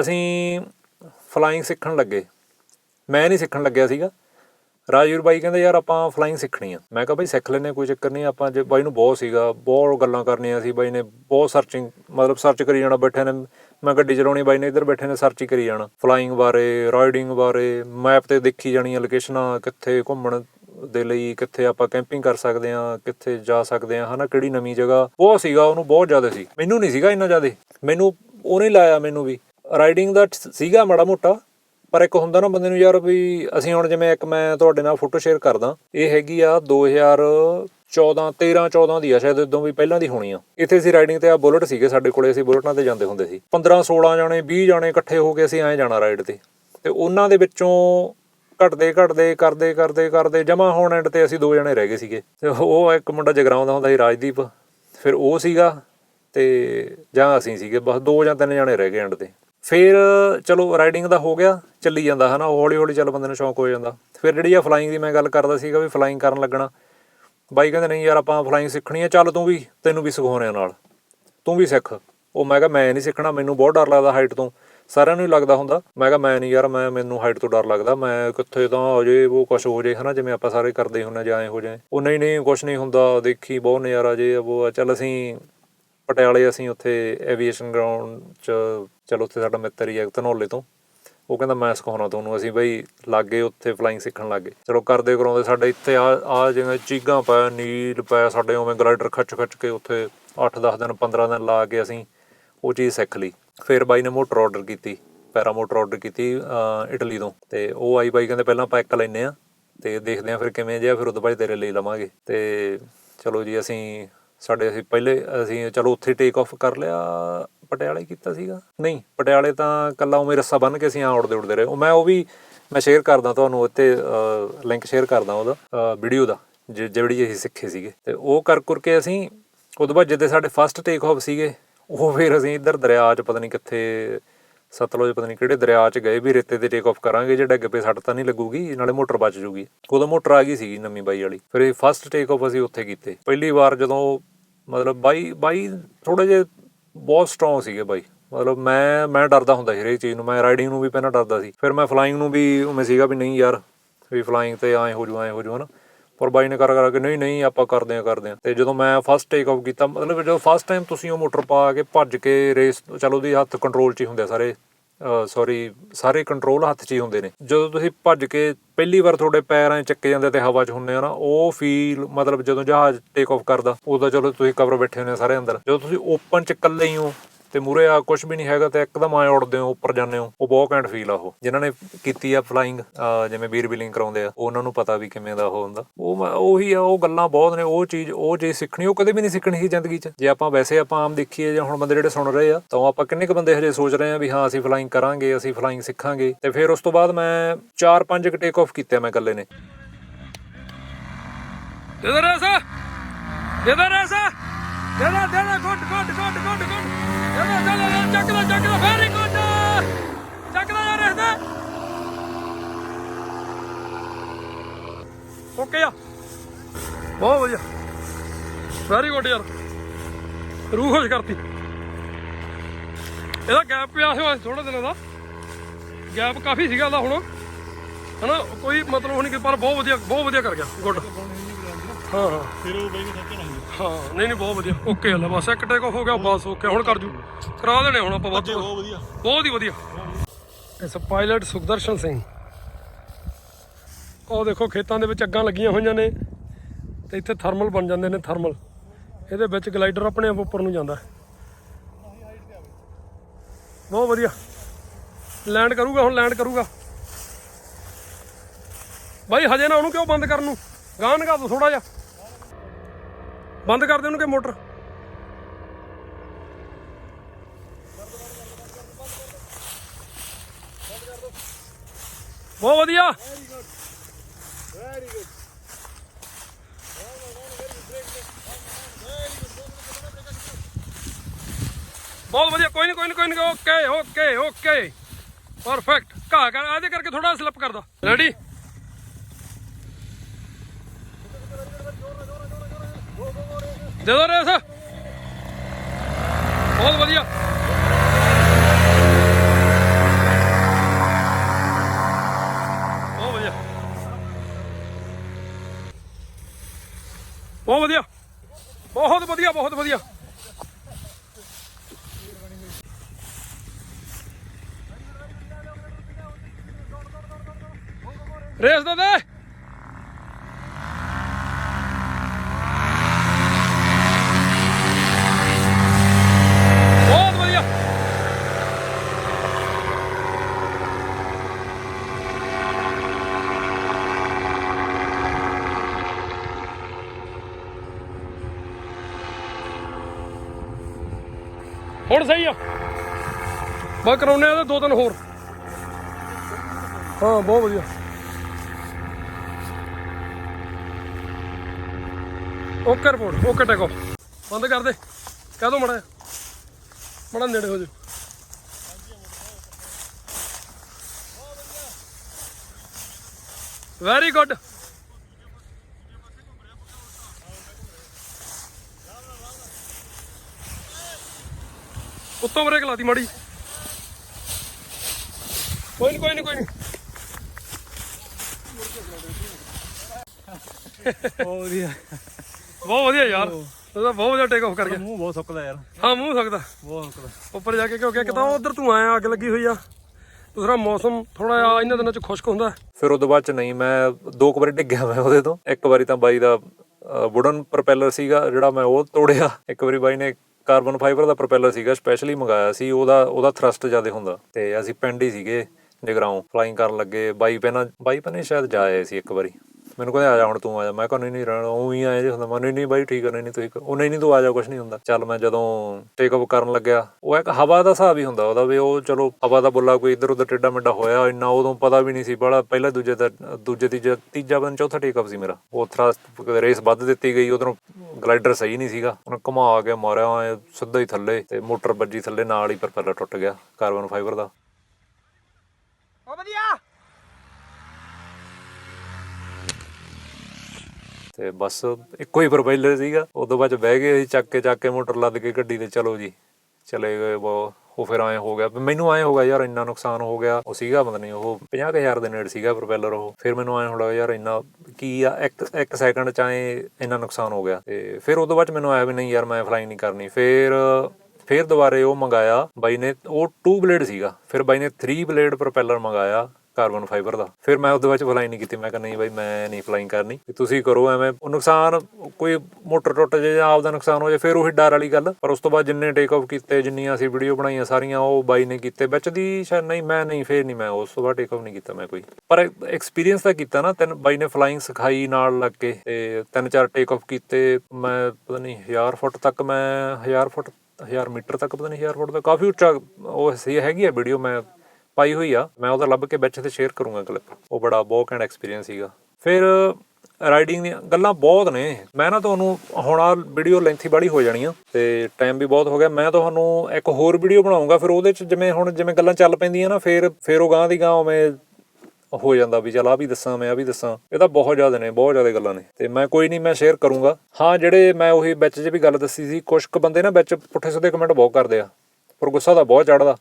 ਅਸੀਂ ਫਲਾਈਂਗ ਸਿੱਖਣ ਲੱਗੇ। ਮੈਂ ਨਹੀਂ ਸਿੱਖਣ ਲੱਗਿਆ ਸੀਗਾ। ਰਾਜੂਰ ਬਾਈ ਕਹਿੰਦਾ, ਯਾਰ ਆਪਾਂ ਫਲਾਈਂਗ ਸਿੱਖਣੀ ਆ। ਮੈਂ ਕਿਹਾ, ਬਾਈ ਸਿੱਖ ਲੈਨੇ ਕੋਈ ਚੱਕਰ ਨਹੀਂ, ਆਪਾਂ ਜੇ ਬਾਈ ਨੂੰ ਬਹੁਤ ਸੀਗਾ, ਬਹੁਤ ਗੱਲਾਂ ਕਰਨੀਆਂ ਸੀ, ਬਾਈ ਨੇ ਬਹੁਤ ਸਰਚਿੰਗ ਮਤਲਬ ਸਰਚ ਕਰੀ ਜਾਣਾ ਬੈਠੇ ਨੇ, ਮੈਂ ਗੱਡੀ ਚਲਾਉਣੀ, ਬਾਈ ਨੇ ਇੱਧਰ ਬੈਠੇ ਨੇ ਸਰਚ ਹੀ ਕਰੀ ਜਾਣਾ। ਫਲਾਈਂਗ ਬਾਰੇ ਰਾਈਡਿੰਗ ਬਾਰੇ ਮੈਪ ਤੇ ਦੇਖੀ ਜਾਣੀਆਂ ਲੋਕੇਸ਼ਨਾਂ ਕਿੱਥੇ ਘੁੰਮਣ ਦੇ ਲਈ, ਕਿੱਥੇ ਆਪਾਂ ਕੈਂਪਿੰਗ ਕਰ ਸਕਦੇ ਆ ਕਿੱਥੇ ਜਾ ਸਕਦੇ ਆ ਹਨਾ, ਕਿਹੜੀ ਨਵੀਂ ਜਗ੍ਹਾ। ਬਹੁਤ ਸੀਗਾ, ਉਹਨੂੰ ਬਹੁਤ ਜ਼ਿਆਦਾ ਸੀ। ਮੈਨੂੰ ਨਹੀਂ ਸੀਗਾ ਇੰਨਾ ਜ਼ਿਆਦਾ। ਮੈਨੂੰ, ਉਹਨੇ ਲਾਇਆ ਮੈਨੂੰ ਵੀ। ਰਾਈਡਿੰਗ ਦਾ ਸੀਗਾ ਮਾੜਾ ਮੋਟਾ, ਪਰ ਇੱਕ ਹੁੰਦਾ ਨਾ ਬੰਦੇ ਨੂੰ ਯਾਰ ਵੀ ਅਸੀਂ ਹੁਣ ਜਿਵੇਂ ਇੱਕ ਮੈਂ ਤੁਹਾਡੇ ਨਾਲ ਫੋਟੋ ਸ਼ੇਅਰ ਕਰਦਾ, ਇਹ ਹੈਗੀ ਆ 2014 13 14 ਦੀ ਆ ਸ਼ਾਇਦ ਇਦੋਂ ਵੀ ਪਹਿਲਾਂ ਦੀ ਹੋਣੀ ਆ। ਇੱਥੇ ਅਸੀਂ ਰਾਈਡਿੰਗ ਤੇ ਆ ਬੁਲਟ ਸੀਗੇ ਸਾਡੇ ਕੋਲੇ, ਅਸੀਂ ਬੁਲਟਾਂ ਤੇ ਜਾਂਦੇ ਹੁੰਦੇ ਸੀ। 15 16 ਜਾਣੇ 20 ਜਾਣੇ ਇਕੱਠੇ ਹੋ ਕੇ ਅਸੀਂ ਐਂ ਜਾਣਾ ਰਾਈਡ ਤੇ। ਤੇ ਉਹਨਾਂ ਦੇ ਵਿੱਚੋਂ ਘਟਦੇ ਘਟਦੇ, ਕਰਦੇ ਕਰਦੇ ਕਰਦੇ ਜਮਾ ਹੋਣ ਐਂਡ ਤੇ ਅਸੀਂ ਦੋ ਜਣੇ ਰਹਿ ਗਏ ਸੀਗੇ। ਤੇ ਉਹ ਇੱਕ ਮੁੰਡਾ ਜਗਰਾਉਂ ਦਾ ਹੁੰਦਾ ਸੀ, ਰਾਜਦੀਪ। ਫਿਰ ਉਹ ਸੀਗਾ ਤੇ ਜਾਂ ਅਸੀਂ ਸੀਗੇ, ਬਸ ਦੋ ਜਾਂ ਤਿੰਨ ਜਣੇ ਰਹਿ ਗਏ ਐਂਡ ਤੇ। ਫਿਰ ਚਲੋ ਰਾਈਡਿੰਗ ਦਾ ਹੋ ਗਿਆ, ਚੱਲੀ ਜਾਂਦਾ ਹਨਾ ਹੌਲੀ ਹੌਲੀ ਚੱਲ ਬੰਦੇ ਨੂੰ ਸ਼ੌਂਕ ਹੋ ਜਾਂਦਾ। ਫਿਰ ਜਿਹੜੀ ਆ ਫਲਾਈਂਗ ਦੀ ਮੈਂ ਗੱਲ ਕਰਦਾ ਸੀਗਾ ਵੀ ਫਲਾਈਂਗ ਕਰਨ ਲੱਗਣਾ। ਬਾਈ ਕਹਿੰਦੇ ਨਹੀਂ ਯਾਰ ਆਪਾਂ ਫਲਾਈਂਗ ਸਿੱਖਣੀ ਆ, ਚੱਲ ਤੂੰ ਵੀ, ਤੈਨੂੰ ਵੀ ਸਿਖਾਉਣੇ ਆ ਨਾਲ। ਤੂੰ ਵੀ ਸਿੱਖ। ਉਹ ਮੈਂ ਕਿਹਾ, ਮੈਂ ਨਹੀਂ ਸਿੱਖਣਾ, ਮੈਨੂੰ ਬਹੁਤ ਡਰ ਲੱਗਦਾ ਹਾਈਟ ਤੋਂ। ਸਾਰਿਆਂ ਨੂੰ ਹੀ ਲੱਗਦਾ ਹੁੰਦਾ। ਮੈਂ ਕਿਹਾ, ਮੈਂ ਨਹੀਂ ਯਾਰ, ਮੈਂ, ਮੈਨੂੰ ਹਾਈਟ ਤੋਂ ਡਰ ਲੱਗਦਾ। ਮੈਂ ਕਿੱਥੇ ਤਾਂ ਹੋ ਜੇ ਉਹ ਕੁਝ ਹੋ ਜੇ, ਹਨਾ, ਜਿਵੇਂ ਆਪਾਂ ਸਾਰੇ ਕਰਦੇ ਹੁੰਨੇ ਜਾਂ ਐ ਹੋ ਜਾਏ। ਉਹ ਨਹੀਂ ਨਹੀਂ ਕੁਝ ਨਹੀਂ ਹੁੰਦਾ। ਦੇਖੀ, ਬਹੁਤ ਨਜ਼ਾਰਾ ਜੇ, ਉਹ ਆ। ਚੱਲ ਅਸੀਂ ਪਟਿਆਲੇ ਅਸੀਂ ਉੱਥੇ ਐਵੀਏਸ਼ਨ ਗਰਾਊਂਡ ਚ, ਚਲੋ ਉੱਥੇ ਸਾਡਾ ਮਿੱਤਰ ਹੀ ਹੈ ਧਨੋਲੇ ਤੋਂ। ਉਹ ਕਹਿੰਦਾ ਮੈਂ ਸਿਖਾਉਣਾ ਤੁਹਾਨੂੰ, ਅਸੀਂ ਬਈ ਲੱਗੇ ਉੱਥੇ ਫਲਾਈਂਗ ਸਿੱਖਣ ਲੱਗੇ। ਚਲੋ ਕਰਦੇ ਕਰਾਉਂਦੇ ਸਾਡੇ ਇੱਥੇ ਆ ਆ ਜਿਵੇਂ ਚੀਗਾਂ ਪਾਇਆ ਨੀਲ ਪਾਇਆ ਸਾਡੇ ਉਵੇਂ ਗਲਾਈਡਰ ਖੱਚ ਖੱਚ ਕੇ ਉੱਥੇ 8-10 ਦਿਨ 15 ਦਿਨ ਲਾ ਕੇ ਅਸੀਂ ਉਹ ਚੀਜ਼ ਸਿੱਖ ਲਈ। ਫਿਰ ਬਾਈ ਨੇ ਮੋਟਰ ਆਰਡਰ ਕੀਤੀ, ਪੈਰਾ ਮੋਟਰ ਆਰਡਰ ਕੀਤੀ ਇਟਲੀ ਤੋਂ। ਤੇ ਉਹ ਆਈ ਬਾਈ ਕਹਿੰਦੇ ਪਹਿਲਾਂ ਆਪਾਂ ਇੱਕ ਲੈਨੇ ਆ ਤੇ ਦੇਖਦੇ ਆ ਫਿਰ ਕਿਵੇਂ ਜਿਆ ਫਿਰ ਉਦੋਂ ਬਾਅਦ ਤੇਰੇ ਲਈ ਲਵਾਂਗੇ। ਤੇ ਚਲੋ ਜੀ, ਅਸੀਂ ਸਾਡੇ ਅਸੀਂ ਪਹਿਲੇ ਅਸੀਂ ਚਲੋ ਉੱਥੇ ਟੇਕ ਆਫ ਕਰ ਲਿਆ, ਪਟਿਆਲੇ ਕੀਤਾ ਸੀਗਾ। ਨਹੀਂ, ਪਟਿਆਲੇ ਤਾਂ ਕੱਲਾ ਉਵੇਂ ਰੱਸਾ ਬੰਨ ਕੇ ਅਸੀਂ ਆ ਉੜਦੇ ਉੜਦੇ ਰਹੇ। ਉਹ ਮੈਂ ਉਹ ਵੀ ਮੈਂ ਸ਼ੇਅਰ ਕਰਦਾ ਤੁਹਾਨੂੰ ਉੱਤੇ ਲਿੰਕ ਸ਼ੇਅਰ ਕਰਦਾ ਉਹਦਾ ਵੀਡੀਓ ਦਾ, ਜਿ- ਜਿਹੜੀ ਅਸੀਂ ਸਿੱਖੇ ਸੀਗੇ। ਤੇ ਉਹ ਕਰ ਕਰ ਕੇ ਅਸੀਂ ਉਦੋਂ ਬਾਅਦ ਜਿੱਦੇ ਸਾਡੇ ਫਸਟ ਟੇਕ ਆਫ ਸੀਗੇ, ਉਹ ਫਿਰ ਅਸੀਂ ਇੱਧਰ ਦਰਿਆ 'ਚ ਪਤਾ ਨਹੀਂ ਕਿੱਥੇ, ਸਤਲੁਜ ਪਤਾ ਨਹੀਂ ਕਿਹੜੇ ਦਰਿਆ 'ਚ ਗਏ ਵੀ ਰੇਤੇ ਤੇ ਟੇਕ ਆਫ ਕਰਾਂਗੇ, ਜੇ ਡੱਗ ਪਏ ਸੱਟ ਤਾਂ ਨਹੀਂ ਲੱਗੂਗੀ, ਨਾਲੇ ਮੋਟਰ ਬਚ ਜੂਗੀ। ਉਦੋਂ ਮੋਟਰ ਆ ਗਈ ਸੀਗੀ ਨਵੀਂ ਬਾਈ ਵਾਲੀ। ਫਿਰ ਇਹ ਫਸਟ ਟੇਕ ਆਫ ਅਸੀਂ ਉੱਥੇ ਕੀਤੇ। ਪਹਿਲੀ ਵਾਰ ਜਦੋਂ ਮਤਲਬ ਬਾਈ ਬਾਈ ਥੋੜੇ ਜੇ ਬਹੁਤ ਸਟਰੋਂਗ ਸੀਗੇ ਬਾਈ। ਮਤਲਬ ਮੈਂ ਮੈਂ ਡਰਦਾ ਹੁੰਦਾ ਸੀ ਹਰੇਕ ਚੀਜ਼ ਨੂੰ। ਮੈਂ ਰਾਈਡਿੰਗ ਨੂੰ ਵੀ ਪਹਿਲਾਂ ਡਰਦਾ ਸੀ। ਫਿਰ ਮੈਂ ਫਲਾਈਂਗ ਨੂੰ ਵੀ ਉਵੇਂ ਸੀਗਾ ਵੀ ਨਹੀਂ ਯਾਰ, ਵੀ ਫਲਾਈਂਗ ਤੇ ਐਂ ਹੋ ਜੂ, ਐਂ ਹੋ ਜੂ, ਹਨਾ। ਪਰ ਬਾਈ ਨੇ ਕਰ ਕਰ ਕੇ ਨਹੀਂ ਨਹੀਂ ਆਪਾਂ ਕਰਦੇ ਆ ਕਰਦੇ ਆ ਤੇ ਜਦੋਂ ਮੈਂ ਫਸਟ ਟੇਕ ਆਫ ਕੀਤਾ, ਮਤਲਬ ਜਦੋਂ ਫਸਟ ਟਾਈਮ ਤੁਸੀਂ ਉਹ ਮੋਟਰ ਪਾ ਕੇ ਭੱਜ ਕੇ ਰੇਸ ਚਲੋ ਉਹਦੀ ਹੱਥ ਕੰਟਰੋਲ 'ਚ ਹੀ ਹੁੰਦੇ ਆ ਸਾਰੇ। ਸੌਰੀ ਸਾਰੇ ਕੰਟਰੋਲ ਹੱਥ 'ਚ ਹੀ ਹੁੰਦੇ ਨੇ। ਜਦੋਂ ਤੁਸੀਂ ਭੱਜ ਕੇ ਪਹਿਲੀ ਵਾਰ ਤੁਹਾਡੇ ਪੈਰਾਂ 'ਚ ਚੱਕੇ ਜਾਂਦੇ ਤੇ ਹਵਾ 'ਚ ਹੁੰਦੇ ਹੋ ਨਾ, ਉਹ ਫੀਲ ਮਤਲਬ ਜਦੋਂ ਜਹਾਜ਼ ਟੇਕ ਆਫ ਕਰਦਾ, ਉਦੋਂ ਚਲੋ ਤੁਸੀਂ ਕਵਰ ਬੈਠੇ ਹੁੰਦੇ ਆ ਸਾਰੇ ਅੰਦਰ। ਜਦੋਂ ਤੁਸੀਂ ਓਪਨ 'ਚ ਇਕੱਲੇ ਹੀ ਹੋ ਤੇ ਮੂਰੇ ਆ ਕੁਝ ਵੀ ਨਹੀਂ ਹੈਗਾ ਤੇ ਇੱਕਦਮ ਆਏ ਉੜਦੇ ਹੋ, ਉੱਪਰ ਜਾਂਦੇ ਹੋ। ਉਹ ਬਹੁਤ ਘੈਂਟ ਫੀਲ ਆ ਉਹ। ਜਿਨ੍ਹਾਂ ਨੇ ਕੀਤੀ ਆ ਫਲਾਈਂਗ ਜਿਵੇਂ ਵੀਰ ਬਿਲਿੰਗ ਕਰਾਉਂਦੇ ਆ, ਉਹਨਾਂ ਨੂੰ ਪਤਾ ਵੀ ਕਿਵੇਂ ਦਾ ਉਹ ਹੁੰਦਾ। ਉਹ ਉਹੀ ਆ, ਉਹ ਗੱਲਾਂ ਬਹੁਤ ਨੇ, ਉਹ ਚੀਜ਼ ਉਹ ਚੀਜ਼ ਸਿੱਖਣੀ, ਉਹ ਕਦੇ ਵੀ ਨਹੀਂ ਸਿੱਖਣੀ ਸੀ ਜ਼ਿੰਦਗੀ 'ਚ। ਜੇ ਆਪਾਂ ਵੈਸੇ ਆਪਾਂ ਆਮ ਦੇਖੀਏ ਜਾਂ ਹੁਣ ਬੰਦੇ ਜਿਹੜੇ ਸੁਣ ਰਹੇ ਆ, ਤਾਂ ਉਹ ਆਪਾਂ ਕਿੰਨੇ ਕੁ ਬੰਦੇ ਹਜੇ ਸੋਚ ਰਹੇ ਆ ਵੀ ਹਾਂ, ਅਸੀਂ ਫਲਾਈਂਗ ਕਰਾਂਗੇ, ਅਸੀਂ ਫਲਾਈਂਗ ਸਿੱਖਾਂਗੇ। ਤੇ ਫਿਰ ਉਸ ਤੋਂ ਬਾਅਦ ਮੈਂ 4-5 ਕ ਟੇਕ ਆਫ ਕੀਤੇ ਮੈਂ ਇਕੱਲੇ ਨੇ। ਦੇ ਦੇ ਰਸ! ਦੇ ਦੇ ਰਸ! Good good good good! ਦੇ ਦੇ ਦੇ ਵੈਰੀ ਗੁੱਡ ਓਕੇ ਆ। ਬਹੁਤ ਵਧੀਆ। ਵੈਰੀ ਗੁੱਡ ਯਾਰ। ਰੂਹ ਖੁਸ਼ ਕਰਤੀ। ਇਹਦਾ ਗੈਪ ਪਿਆ ਹੋਇਆ ਥੋੜੇ ਦਿਨਾਂ ਦਾ। ਗੈਪ ਕਾਫੀ ਸੀਗਾ ਇਹਦਾ ਹੁਣ। ਹਨਾ ਕੋਈ ਮਤਲਬ ਹੁਣ ਨਹੀਂ ਪਰ ਬਹੁਤ ਵਧੀਆ ਬਹੁਤ ਵਧੀਆ ਕਰ ਗਿਆ। ਗੁੱਡ ਹਾਂ ਹਾਂ। ਫਿਰ ਉਹ ਬਈ ਨੇ ਸੱਚਣਾ ਸੀ ਹਾਂ ਨਹੀਂ ਨਹੀਂ ਬਹੁਤ ਵਧੀਆ। ਓਕੇ ਹਲਾ ਬਸ ਇੱਕ ਟੇਕ ਆਫ ਹੋ ਗਿਆ ਬਸ ਓਕੇ ਹੁਣ ਕਰ ਜੂ। ਕਰਾ ਦੇਣੇ ਹੁਣ ਆਪਾਂ ਵੱਧ ਤੇ ਬਹੁਤ ਵਧੀਆ। ਵੱਧ। ਬਹੁਤ ਹੀ ਵਧੀਆ। ਇਸ ਪਾਇਲਟ ਸੁਖਦਰਸ਼ਨ ਸਿੰਘ। ਉਹ ਦੇਖੋ ਖੇਤਾਂ ਦੇ ਵਿੱਚ ਅੱਗਾਂ ਲੱਗੀਆਂ ਹੋਈਆਂ ਨੇ ਤੇ ਇੱਥੇ ਥਰਮਲ ਬਣ ਜਾਂਦੇ ਨੇ ਥਰਮਲ। ਇਹਦੇ ਵਿੱਚ ਗਲਾਈਡਰ ਆਪਣੇ ਆਪ ਉੱਪਰ ਨੂੰ ਜਾਂਦਾ। ਹੈ। ਬਹੁਤ ਵਧੀਆ। ਲੈਂਡ ਕਰੂਗਾ ਹੁਣ ਲੈਂਡ ਕਰੂਗਾ। ਬਾਈ ਹਜੇ ਨਾ ਉਹਨੂੰ ਕਿਉਂ ਬੰਦ ਕਰਨ ਨੂੰ? ਗਾਂ ਨਗਾ ਦੋ ਥੋੜਾ ਜਿਹਾ। ਬੰਦ ਕਰ ਦੇ ਉਹਨੂੰ ਕਿ ਮੋਟਰ? ਬਹੁਤ ਵਧੀਆ। ਬਹੁਤ ਵਧੀਆ, ਕੋਈ ਨਹੀਂ ਕੋਈ ਨਹੀਂ ਕੋਈ ਨਹੀਂ ਓਕੇ ਓਕੇ ਓਕੇ। ਪਰਫੈਕਟ ਘਾ ਕਰ ਆਦੇ ਕਰਕੇ ਥੋੜਾ ਸਲਿੱਪ ਕਰਦਾ ਰੈਡੀ ਦੇ ਦੋ ਰੇਸ। ਬਹੁਤ ਵਧੀਆ। ਬਹੁਤ ਵਧੀਆ। ਬਹੁਤ ਵਧੀਆ ਬਹੁਤ ਵਧੀਆ। ਰੇਸ ਦੇ ਦੇ। ਹੁਣ ਸਹੀ ਆ। ਬਾ ਕਰਾਉਨੇ ਆ ਤੇ ਦੋ ਤਿੰਨ ਹੋਰ। ਹਾਂ, ਬਹੁਤ ਵਧੀਆ। Okay report, okay take. Off ਬੰਦ ਕਰ ਦੇ। ਕਹਿ ਦੋ ਮੜਾ ਮੜਾ ਨੇੜੇ ਹੋ ਜਾ। ਵੈਰੀ ਗੁੱਡ ਉੱਤੋਂ ਬ੍ਰੇਕ ਲਾਤੀ ਮਾੜੀ। ਕੋਈ ਨਹੀਂ ਕੋਈ ਨਹੀਂ ਕੋਈ ਨਹੀਂ ਬਹੁਤ ਵਧੀਆ। ਬਹੁਤ ਵਧੀਆ ਯਾਰ। ਉਹਦਾ ਬਹੁਤ ਵਧੀਆ ਟੇਕ ਆਫ ਕਰ ਗਿਆ। ਮੂੰਹ ਬਹੁਤ ਸੁੱਕਦਾ ਯਾਰ। ਹਾਂ ਮੂੰਹ ਸਕਦਾ। ਬਹੁਤ ਸੁੱਕਦਾ। ਉੱਪਰ ਜਾ ਕੇ ਕਿਉਂਕਿ ਇੱਕ ਤਾਂ ਉਧਰ ਤੂੰ ਆਇਆ ਅੱਗ ਲੱਗੀ ਹੋਈ ਆ। ਦੂਸਰਾ ਮੌਸਮ ਥੋੜਾ ਜਿਹਾ ਇਹਨਾਂ ਦਿਨਾਂ ਚ ਖੁਸ਼ਕ ਹੁੰਦਾ। ਫਿਰ ਉਹਦੋਂ ਬਾਅਦ ਚ ਨਹੀਂ ਮੈਂ ਦੋ ਕੁ ਵਾਰੀ ਡਿੱਗਿਆ ਮੈਂ ਉਹਦੇ ਤੋਂ। ਇੱਕ ਵਾਰੀ ਤਾਂ ਬਾਈ ਦਾ ਵੁਡਨ ਪ੍ਰੋਪੈਲਰ ਸੀਗਾ ਜਿਹੜਾ ਮੈਂ ਉਹ ਤੋੜਿਆ। ਇੱਕ ਵਾਰੀ ਬਾਈ ਨੇ ਕਾਰਬਨ ਫਾਈਬਰ ਦਾ ਪ੍ਰੋਪੈਲਰ ਸੀਗਾ ਸਪੈਸ਼ਲੀ ਮੰਗਾਇਆ ਸੀ, ਉਹਦਾ ਉਹਦਾ ਥਰਸਟ ਜ਼ਿਆਦਾ ਹੁੰਦਾ ਤੇ ਅਸੀਂ ਪਿੰਡ ਹੀ ਸੀਗੇ ਜਗਰਾਉਂ ਫਲਾਈਂਗ ਕਰਨ ਲੱਗੇ, ਬਾਈ ਪਹਿਲਾਂ ਬਾਈ ਪਹਿਲਾਂ ਸ਼ਾਇਦ ਜਾ ਆਏ ਸੀ ਇੱਕ ਵਾਰੀ। ਮੈਨੂੰ ਕਹਿੰਦੇ ਆ ਜਾ ਹੁਣ ਤੂੰ ਆ ਜਾ। ਮੈਂ ਕਿਹਾ ਨਹੀਂ ਨਹੀਂ ਰਹਿਣਾ ਉਹ ਹੀ ਆਏ ਜੇ ਹੁੰਦਾ। ਮੈਂ ਨਹੀਂ ਨਹੀਂ ਬਾਈ, ਠੀਕ ਨਹੀਂ ਨਹੀਂ ਤੁਸੀਂ ਉਹ ਨਹੀਂ ਨਹੀਂ ਤੂੰ ਆ ਜਾ ਕੁਝ ਨਹੀਂ ਹੁੰਦਾ। ਚੱਲ ਮੈਂ ਜਦੋਂ ਟੇਕ ਅਪ ਕਰਨ ਲੱਗਿਆ, ਉਹ ਇੱਕ ਹਵਾ ਦਾ ਹਿਸਾਬ ਹੀ ਹੁੰਦਾ ਉਹਦਾ ਵੀ ਉਹ ਚਲੋ ਹਵਾ ਦਾ ਬੁੱਲਾ ਕੋਈ ਇੱਧਰ ਉੱਧਰ ਟੇਡਾ ਮੇਡਾ ਹੋਇਆ ਇੰਨਾ, ਉਦੋਂ ਪਤਾ ਵੀ ਨਹੀਂ ਸੀ। ਬੜਾ ਪਹਿਲਾ ਦੂਜੇ ਦਾ, ਦੂਜੇ ਤੀਜਾ ਤੀਜਾ ਬਨ ਚੌਥਾ ਟੇਕ ਅਪ ਸੀ ਮੇਰਾ। ਉਹ ਥਰਸਟ ਰੇਸ ਵੱਧ ਦਿੱਤੀ ਗਈ। ਉਧਰੋਂ ਗਲਾਈਡਰ ਸਹੀ ਨਹੀਂ ਸੀਗਾ। ਉਹਨੂੰ ਘੁਮਾ ਕੇ ਮਾਰਿਆ ਸਿੱਧਾ ਹੀ ਥੱਲੇ ਤੇ ਮੋਟਰ ਵੱਜੀ ਥੱਲੇ ਨਾਲ ਹੀ ਪ੍ਰੋਪੈਲਰ ਟੁੱਟ ਗਿਆ। ਕਾਰਬਨ ਫਾਈਬਰ ਦਾ। ਬਹੁਤ ਵਧੀਆ। ਤੇ ਬਸ ਇੱਕੋ ਹੀ ਪ੍ਰੋਪੈਲਰ ਸੀਗਾ। ਉਦੋਂ ਬਾਅਦ 'ਚ ਬਹਿ ਗਏ ਅਸੀਂ, ਚੱਕ ਕੇ ਚੱਕ ਕੇ ਮੋਟਰ ਲੱਦ ਕੇ ਗੱਡੀ ਤੇ ਚਲੋ ਜੀ। ਚਲੇ ਗਏ ਉਹ ਉਹ ਫਿਰ ਐਂ ਹੋ ਗਿਆ। ਮੈਨੂੰ ਐਂ ਹੋ ਗਿਆ, ਯਾਰ ਇੰਨਾ ਨੁਕਸਾਨ ਹੋ ਗਿਆ। ਉਹ ਸੀਗਾ ਪਤਾ ਨਹੀਂ ਉਹ 50000 ਦੇ ਨੇੜ ਸੀਗਾ ਪ੍ਰੋਪੈਲਰ ਉਹ। ਫਿਰ ਮੈਨੂੰ ਐਂ ਹੋਣਾ, ਯਾਰ ਇੰਨਾ ਕੀ ਆ, ਇੱਕ ਇੱਕ ਸੈਕਿੰਡ ਚ ਐਂ ਇੰਨਾ ਨੁਕਸਾਨ ਹੋ ਗਿਆ। ਤੇ ਫਿਰ ਉਦੋਂ ਬਾਅਦ 'ਚ ਮੈਨੂੰ ਆਇਆ ਵੀ ਨਹੀਂ ਯਾਰ, ਮੈਂ ਫਲਾਈ ਨਹੀਂ ਕਰਨੀ। ਫਿਰ ਫਿਰ ਦੁਬਾਰੇ ਉਹ ਮੰਗਾਇਆ। ਬਾਈ ਨੇ, ਉਹ 2 ਬਲੇਡ ਸੀਗਾ। ਫਿਰ ਬਾਈ ਨੇ 3 ਬਲੇਡ ਪ੍ਰੋਪੈਲਰ ਮੰਗਾਇਆ। ਕਾਰਬਨ ਫਾਈਬਰ ਦਾ। ਫਿਰ ਮੈਂ ਉਹਦੇ ਵਿੱਚ ਫਲਾਈ ਨਹੀਂ ਕੀਤੀ। ਮੈਂ ਕਹਿੰਦਾ ਨਹੀਂ ਬਾਈ, ਮੈਂ ਨਹੀਂ ਫਲਾਈਂਗ ਕਰਨੀ। ਵੀ ਤੁਸੀਂ ਕਰੋ ਐਵੇਂ। ਨੁਕਸਾਨ ਕੋਈ ਮੋਟਰ ਟੁੱਟ ਜੇ ਜਾਂ ਆਪ ਦਾ ਨੁਕਸਾਨ ਹੋ ਜੇ, ਫਿਰ ਉਹੀ ਡਰ ਵਾਲੀ ਗੱਲ। ਪਰ ਉਸ ਤੋਂ ਬਾਅਦ ਜਿੰਨੇ ਟੇਕ ਆਫ ਕੀਤੇ, ਜਿੰਨੀਆਂ ਅਸੀਂ ਵੀਡੀਓ ਬਣਾਈਆਂ, ਸਾਰੀਆਂ ਉਹ ਬਾਈ ਨੇ ਕੀਤੇ। ਵਿੱਚ ਦੀ ਸ਼ਾਇਦ ਨਹੀਂ, ਮੈਂ ਨਹੀਂ, ਫੇਰ ਨਹੀਂ ਮੈਂ ਉਸ ਤੋਂ ਬਾਅਦ ਟੇਕ ਆਫ ਨਹੀਂ ਕੀਤਾ ਮੈਂ ਕੋਈ। ਪਰ ਐਕਸਪੀਰੀਅੰਸ ਤਾਂ ਕੀਤਾ ਨਾ। ਤਿੰਨ ਬਾਈ ਨੇ ਫਲਾਈਂਗ ਸਿਖਾਈ ਨਾਲ ਲੱਗ ਕੇ। ਤੇ ਤਿੰਨ ਚਾਰ ਟੇਕ ਆਫ ਕੀਤੇ। ਮੈਂ ਪਤਾ ਨਹੀਂ 1000 ਫੁੱਟ ਤੱਕ ਮੈਂ 1000 ਫੁੱਟ 1000 ਮੀਟਰ ਤੱਕ ਪਤਾ ਨਹੀਂ 1000 ਫੁੱਟ ਦਾ ਕਾਫੀ ਉੱਚਾ ਉਹ ਸੀ ਹੈਗੀ ਆ ਵੀਡੀਓ ਮੈਂ ਪਾਈ ਹੋਈ ਆ, ਮੈਂ ਉਹਦਾ ਲੱਭ ਕੇ ਵਿੱਚ ਤੇ ਸ਼ੇਅਰ ਕਰੂੰਗਾ ਕਲਿੱਪ ਉਹ ਬੜਾ ਬਹੁਤ ਘੈਂਟ ਐਕਸਪੀਰੀਅੰਸ ਸੀਗਾ। ਫਿਰ ਰਾਈਡਿੰਗ ਦੀਆਂ ਗੱਲਾਂ ਬਹੁਤ ਨੇ। ਮੈਂ ਨਾ ਤੁਹਾਨੂੰ ਹੁਣ ਆ ਵੀਡੀਓ ਲੈਂਥੀ ਬਾੜੀ ਹੋ ਜਾਣੀ ਆ, ਤੇ ਟਾਈਮ ਵੀ ਬਹੁਤ ਹੋ ਗਿਆ। ਮੈਂ ਤੁਹਾਨੂੰ ਇੱਕ ਹੋਰ ਵੀਡੀਓ ਬਣਾਉਂਗਾ, ਫਿਰ ਉਹਦੇ ਚ ਜਿਵੇਂ ਹੁਣ ਜਿਵੇਂ ਗੱਲਾਂ ਚੱਲ ਪੈਂਦੀਆਂ ਨਾ, ਫਿਰ ਫਿਰ ਉਹ ਗਾਂ ਦੀ ਗਾਂ ਉਵੇਂ ਹੋ ਜਾਂਦਾ ਵੀ ਚਲ ਆ ਵੀ ਦੱਸਾਂ, ਮੈਂ ਆ ਵੀ ਦੱਸਾਂ। ਇਹ ਤਾਂ ਬਹੁਤ ਜ਼ਿਆਦਾ ਨੇ, ਬਹੁਤ ਜ਼ਿਆਦਾ ਗੱਲਾਂ ਨੇ। ਤੇ ਮੈਂ ਕੋਈ ਨਹੀਂ ਮੈਂ ਸ਼ੇਅਰ ਕਰੂੰਗਾ। ਹਾਂ, ਜਿਹੜੇ ਮੈਂ ਉਹੀ ਵਿੱਚ 'ਚ ਵੀ ਗੱਲ ਦੱਸੀ ਸੀ ਕੁਝ ਕੁ ਬੰਦੇ ਨਾ ਵਿੱਚ ਪੁੱਠੇ ਸਿੱਧੇ ਕਮੈਂਟ ਬਹੁਤ ਕਰਦੇ ਆ, ਪਰ ਗੁੱਸਾ ਤਾਂ ਬਹੁਤ ਚੜਦਾ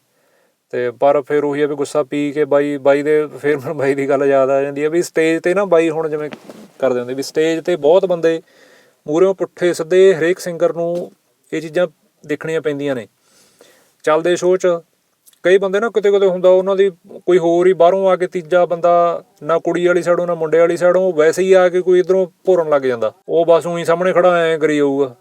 ਤੇ ਪਰ ਫਿਰ ਉਹੀ ਆ ਵੀ ਗੁੱਸਾ ਪੀ ਕੇ ਬਾਈ ਬਾਈ ਦੇ ਫਿਰ ਮੈਨੂੰ ਬਾਈ ਦੀ ਗੱਲ ਯਾਦ ਆ ਜਾਂਦੀ ਹੈ ਵੀ ਸਟੇਜ ਤੇ ਨਾ ਬਾਈ ਹੁਣ ਜਿਵੇਂ ਕਰਦੇ ਹੁੰਦੇ ਵੀ ਸਟੇਜ ਤੇ ਬਹੁਤ ਬੰਦੇ ਮੂਹਰੇੋਂ ਪੁੱਠੇ ਸਿੱਧੇ ਹਰੇਕ ਸਿੰਗਰ ਨੂੰ ਇਹ ਚੀਜ਼ਾਂ ਦੇਖਣੀਆਂ ਪੈਂਦੀਆਂ ਨੇ। ਚੱਲਦੇ ਸ਼ੋਅ 'ਚ ਕਈ ਬੰਦੇ ਨਾ ਕਿਤੇ ਕਿਤੇ ਹੁੰਦਾ ਉਹਨਾਂ ਦੀ ਕੋਈ ਹੋਰ ਹੀ ਬਾਹਰੋਂ ਆ ਕੇ ਤੀਜਾ ਬੰਦਾ ਨਾ ਕੁੜੀ ਵਾਲੀ ਸਾਈਡੋਂ ਨਾ ਮੁੰਡੇ ਵਾਲੀ ਸਾਈਡੋਂ ਵੈਸੇ ਹੀ ਆ ਕੇ ਕੋਈ ਇਧਰੋਂ ਭੋਰਨ ਲੱਗ ਜਾਂਦਾ। ਉਹ ਬਸ ਉਹੀ ਸਾਹਮਣੇ ਖੜਾ ਐ ਕਰੀ ਜਾਊਗਾ।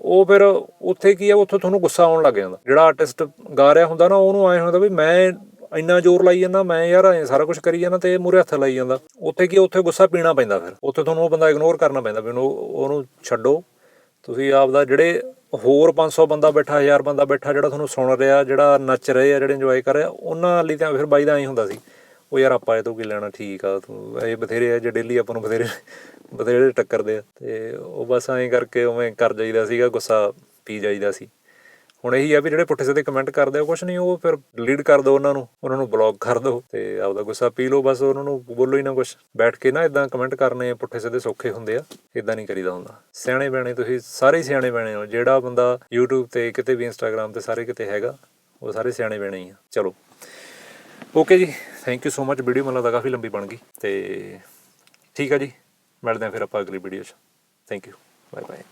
ਉਹ ਫਿਰ ਉੱਥੇ ਕੀ ਆ, ਉੱਥੇ ਤੁਹਾਨੂੰ ਗੁੱਸਾ ਆਉਣ ਲੱਗ ਜਾਂਦਾ। ਜਿਹੜਾ ਆਰਟਿਸਟ ਗਾ ਰਿਹਾ ਹੁੰਦਾ ਨਾ, ਉਹਨੂੰ ਐ ਹੁੰਦਾ ਵੀ ਮੈਂ ਇੰਨਾ ਜ਼ੋਰ ਲਾਈ ਜਾਂਦਾ, ਮੈਂ ਯਾਰ ਐਂ ਸਾਰਾ ਕੁਝ ਕਰੀ ਜਾਂਦਾ ਤੇ ਮੂਰੇ ਹੱਥ ਲਾਈ ਜਾਂਦਾ। ਉੱਥੇ ਕੀ ਉੱਥੇ ਗੁੱਸਾ ਪੀਣਾ ਪੈਂਦਾ ਫਿਰ। ਉੱਥੇ ਤੁਹਾਨੂੰ ਉਹ ਬੰਦਾ ਇਗਨੋਰ ਕਰਨਾ ਪੈਂਦਾ ਵੀ ਉਹਨੂੰ ਉਹਨੂੰ ਛੱਡੋ। ਤੁਸੀਂ ਆਪਦਾ ਜਿਹੜੇ ਹੋਰ 500 ਬੰਦਾ ਬੈਠਾ 1000 ਬੰਦਾ ਬੈਠਾ, ਜਿਹੜਾ ਤੁਹਾਨੂੰ ਸੁਣ ਰਿਹਾ, ਜਿਹੜਾ ਨੱਚ ਰਹੇ ਆ, ਜਿਹੜੇ ਇੰਜੋਏ ਕਰ ਰਿਹਾ ਉਹਨਾਂ ਲਈ ਤਾਂ ਫਿਰ ਬਾਈ ਦਾ ਐਂ ਹੁੰਦਾ ਸੀ। ਉਹ ਯਾਰ ਆਪਾਂ ਇਹ ਤੋਂ ਕੀ ਲੈਣਾ, ਠੀਕ ਆ, ਤੂੰ ਇਹ ਬਥੇਰੇ ਆ, ਜੇ ਡੇਲੀ ਆਪਾਂ ਨੂੰ ਬਥੇਰੇ ਬਥੇਰੇ ਟੱਕਰਦੇ ਆ, ਤੇ ਉਹ ਬਸ ਐਂ ਕਰਕੇ ਉਵੇਂ ਕਰ ਜਾਈਦਾ ਸੀਗਾ, ਗੁੱਸਾ ਪੀ ਜਾਈਦਾ ਸੀ। ਹੁਣ ਇਹੀ ਆ ਵੀ ਜਿਹੜੇ ਪੁੱਠੇ ਸਿੱਧੇ ਕਮੈਂਟ ਕਰਦੇ ਆ ਕੁਛ ਨਹੀਂ, ਉਹ ਫਿਰ ਡਿਲੀਟ ਕਰ ਦਿਓ ਉਹਨਾਂ ਨੂੰ ਉਹਨਾਂ ਨੂੰ ਬਲੌਕ ਕਰ ਦਿਓ ਤੇ ਆਪਦਾ ਗੁੱਸਾ ਪੀ ਲਓ, ਬਸ ਉਹਨਾਂ ਨੂੰ ਬੋਲੋ ਹੀ ਨਾ ਕੁਛ। ਬੈਠ ਕੇ ਨਾ ਇਦਾਂ ਕਮੈਂਟ ਕਰਨੇ ਪੁੱਠੇ ਸਿੱਧੇ ਸੌਖੇ ਹੁੰਦੇ ਆ ਇਦਾਂ ਨਹੀਂ ਕਰੀਦਾ ਹੁੰਦਾ। ਸਿਆਣੇ ਬਣੇ, ਤੁਸੀਂ ਸਾਰੇ ਸਿਆਣੇ ਬਣੇ ਹੋ, ਜਿਹੜਾ ਬੰਦਾ YouTube ਤੇ, ਕਿਤੇ ਵੀ Instagram ਤੇ ਸਾਰੇ ਕਿਤੇ ਹੈਗਾ, ਉਹ ਸਾਰੇ ਸਿਆਣੇ ਬਣੇ ਹੀ ਆ। ਚਲੋ। ਓਕੇ ਜੀ thank you so much video ਮੈਨੂੰ ਲੱਗਦਾ ਕਾਫੀ ਲੰਬੀ ਬਣ ਗਈ ਤੇ ਠੀਕ ਆ ਜੀ, ਮਿਲਦੇ ਆ ਫਿਰ ਆਪਾਂ ਅਗਲੀ ਵੀਡੀਓ 'ਚ। Thank you bye bye